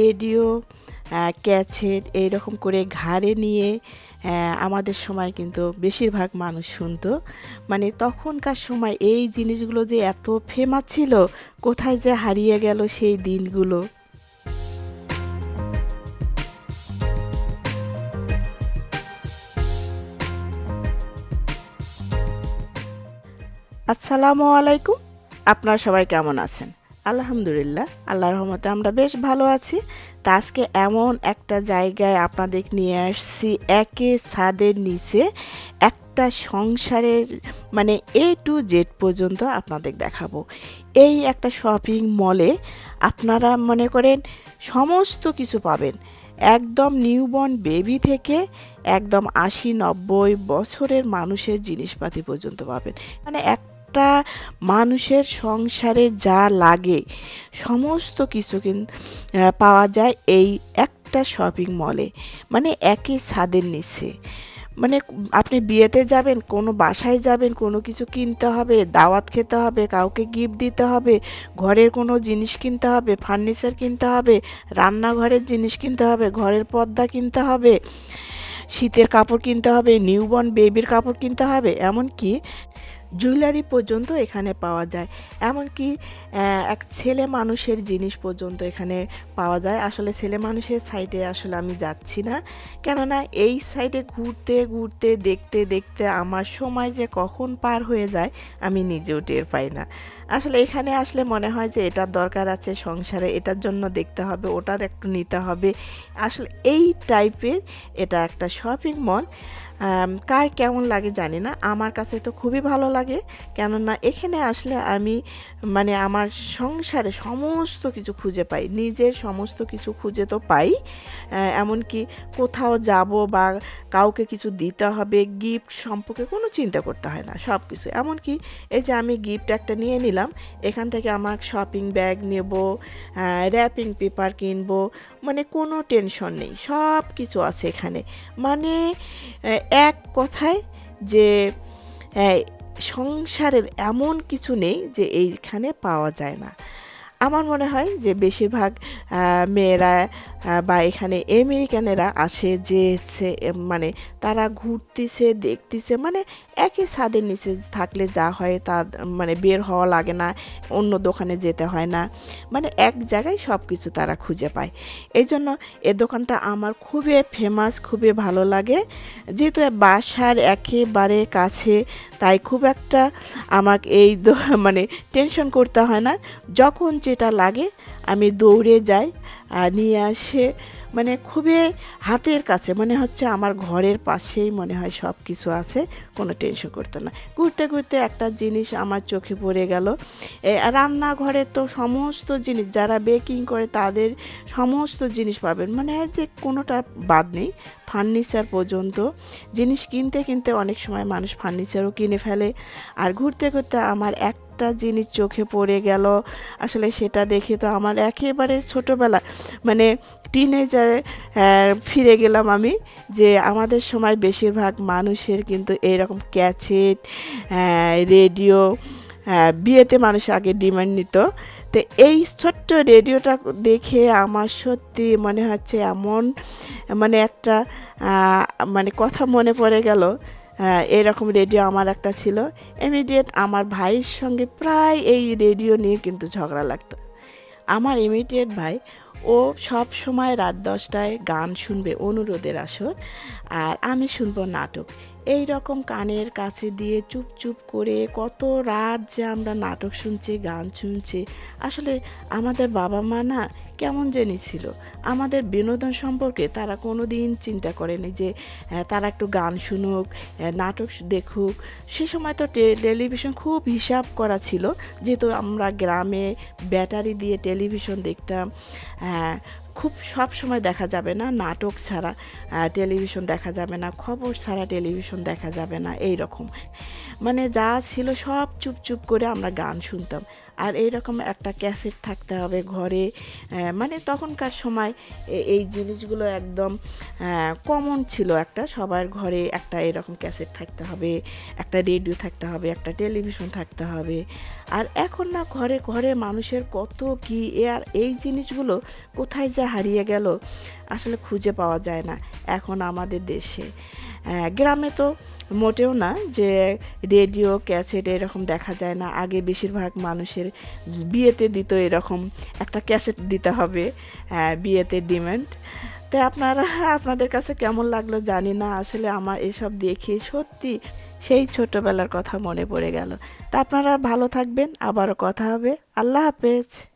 Radio ক্যাছেট এইরকম করে ঘাড়ে নিয়ে আমাদের সময় কিন্তু বেশিরভাগ মানুষ শুনতো। মানে তখনকার সময় এই জিনিসগুলো যে এত ফেমাস ছিল, কোথায় যে হারিয়ে গেল সেই দিনগুলো। আসসালামু আলাইকুম। আপনারা সবাই কেমন আছেন? আলহামদুলিল্লাহ, আল্লাহর রহমতে আমরা বেশ ভালো আছি। তা আজকে এমন একটা জায়গায় আপনাদের নিয়ে আসছি, একে ছাদের নিচে একটা সংসারের মানে এ টু জেড পর্যন্ত আপনাদের দেখাবো। এই একটা শপিং মলে আপনারা মনে করেন সমস্ত কিছু পাবেন। একদম নিউবর্ন বেবি থেকে একদম আশি নব্বই বছরের মানুষের জিনিসপাতি পর্যন্ত পাবেন। মানে একটা মানুষের সংসারে যা লাগে, সমস্ত কিছু কিন্তু পাওয়া যায় এই একটা শপিং মলে মানে একই ছাদের নিচে। মানে আপনি বিয়েতে যাবেন, কোনো বাসায় যাবেন, কোনো কিছু কিনতে হবে, দাওয়াত খেতে হবে, কাউকে গিফট দিতে হবে, ঘরের কোনো জিনিস কিনতে হবে ফার্নিচার কিনতে হবে, রান্নাঘরের জিনিস কিনতে হবে, ঘরের পর্দা কিনতে হবে, শীতের কাপড় কিনতে হবে নিউবর্ন বেবির কাপড় কিনতে হবে, এমনকি জুয়েলারি পর্যন্ত এখানে পাওয়া যায়। এমনকি এক ছেলে মানুষের জিনিস পর্যন্ত এখানে পাওয়া যায়। আসলে ছেলে মানুষের সাইডে আসলে আমি যাচ্ছি না। কেননা, এই সাইডে ঘুরতে ঘুরতে, দেখতে দেখতে আমার সময় যে কখন পার হয়ে যায়, আমি নিজেও টের পাই না। আসলে এখানে আসলে মনে হয় যে এটার দরকার আছে সংসারে, এটার জন্য দেখতে হবে, ওটার একটু নিতে হবে। আসলে এই টাইপের এটা একটা শপিং মল কার কেমন লাগে জানি না, আমার কাছে তো খুবই ভালো লাগে। কেননা এখানে আসলে আমি মানে আমার সংসারে সমস্ত কিছু খুঁজে পাই, নিজের সমস্ত কিছু খুঁজে তো পাই। এমনকি কোথাও যাব বা কাউকে কিছু দিতে হবে গিফট সম্পর্কে কোনো চিন্তা করতে হয় না সব কিছু এমনকি এই যে আমি গিফট একটা নিয়ে নিলাম এখান থেকে আমার শপিং ব্যাগ নেব র্যাপিং পেপার কিনবো মানে কোনো টেনশন নেই সব কিছু আছে এখানে। মানে এক কথায় যে সংসারের এমন কিছু নেই যে এইখানে পাওয়া যায় না। আমার মনে হয় যে বেশিরভাগ মেয়েরা বা এখানে আমেরিকানেরা আসে যে মানে তারা ঘুরতেছে, দেখতেছে মানে একই ছাদের নিচে থাকলে যা হয় তা মানে বের হওয়া লাগে না, অন্য দোকানে যেতে হয় না। মানে এক জায়গায় সব কিছু তারা খুঁজে পায়। এই জন্য এ দোকানটা আমার খুবই ফেমাস খুবই ভালো লাগে। যেহেতু বাসার একেবারে কাছে, তাই খুব একটা আমাকে এই মানে টেনশন করতে হয় না। যখন যেটা লাগে আমি দৌড়ে যাই আর নিয়ে আসে। মানে খুবই হাতের কাছে মনে হচ্ছে আমার ঘরের পাশেই মনে হয় সব কিছু আছে কোনো টেনশন করতে না। ঘুরতে ঘুরতে একটা জিনিস আমার চোখে পড়ে গেল। এ, রান্নাঘরের তো সমস্ত জিনিস যারা বেকিং করে তাদের সমস্ত জিনিস পাবেন। মানে যে কোনোটা বাদ নেই ফার্নিচার পর্যন্ত। জিনিস কিনতে কিনতে অনেক সময় মানুষ ফার্নিচারও কিনে ফেলে। আর ঘুরতে ঘুরতে আমার একটা জিনিস চোখে পড়ে গেল, আসলে সেটা দেখে তো আমার একেবারে ছোটোবেলা মানে টিনেজারে ফিরে গেলাম আমি যে আমাদের সময় বেশিরভাগ মানুষের কিন্তু এইরকম ক্যাচেট রেডিও বিয়েতে মানুষ আগে ডিমান্ড নিত। তো এই ছোট্ট রেডিওটা দেখে আমার সত্যি মনে হচ্ছে এমন মানে একটা মানে কথা মনে পড়ে গেল এরকম রেডিও আমার একটা ছিল। ইমিডিয়েট আমার ভাইয়ের সঙ্গে প্রায় এই রেডিও নিয়ে কিন্তু ঝগড়া লাগতো। আমার ইমিডিয়েট ভাই, ও সব সময় রাত দশটায় গান শুনবে অনুরোধের আসর, আর আমি শুনব নাটক। এই রকম কানের কাছে দিয়ে চুপ চুপ করে কত রাত যে আমরা নাটক শুনছি গান শুনছি। আসলে আমাদের বাবা মা না কেমন জানি ছিল। আমাদের বিনোদন সম্পর্কে তারা কোনো দিন চিন্তা করেনি যে আহ, তারা একটু গান শুনুক নাটক দেখুক। সে সময় তো টেলিভিশন খুব হিসাব করা ছিল। যেহেতু আমরা গ্রামে ব্যাটারি দিয়ে টেলিভিশন দেখতাম হ্যাঁ খুব সব সময় দেখা যাবে না, নাটক ছাড়া টেলিভিশন দেখা যাবে না, খবর ছাড়া টেলিভিশন দেখা যাবে না এই রকম মানে যা ছিল সব চুপ চুপ করে আমরা গান শুনতাম। আর এইরকম একটা ক্যাসেট থাকতে হবে ঘরে মানে তখনকার সময় এই জিনিসগুলো একদম কমন ছিল একটা। সবার ঘরে একটা এরকম ক্যাসেট থাকতে হবে, একটা রেডিও থাকতে হবে, একটা টেলিভিশন থাকতে হবে। আর এখন না ঘরে ঘরে মানুষের কত কি আর এই জিনিসগুলো কোথায় যা হারিয়ে গেল আসলে খুঁজে পাওয়া যায় না এখন আমাদের দেশে। গ্রামে তো মোটেও না যে রেডিও, ক্যাসেট এরকম দেখা যায় না। আগে বেশিরভাগ মানুষের বিয়েতে দিত এরকম একটা ক্যাসেট দিতে হবে বিয়েতে ডিমান্ড। তো আপনারা, আপনাদের কাছে কেমন লাগল জানি না, আসলে আমার এসব দেখে সত্যি সেই ছোটবেলার কথা মনে পড়ে গেল। তা আপনারা ভালো থাকবেন, আবারও কথা হবে। আল্লাহ হাফেজ।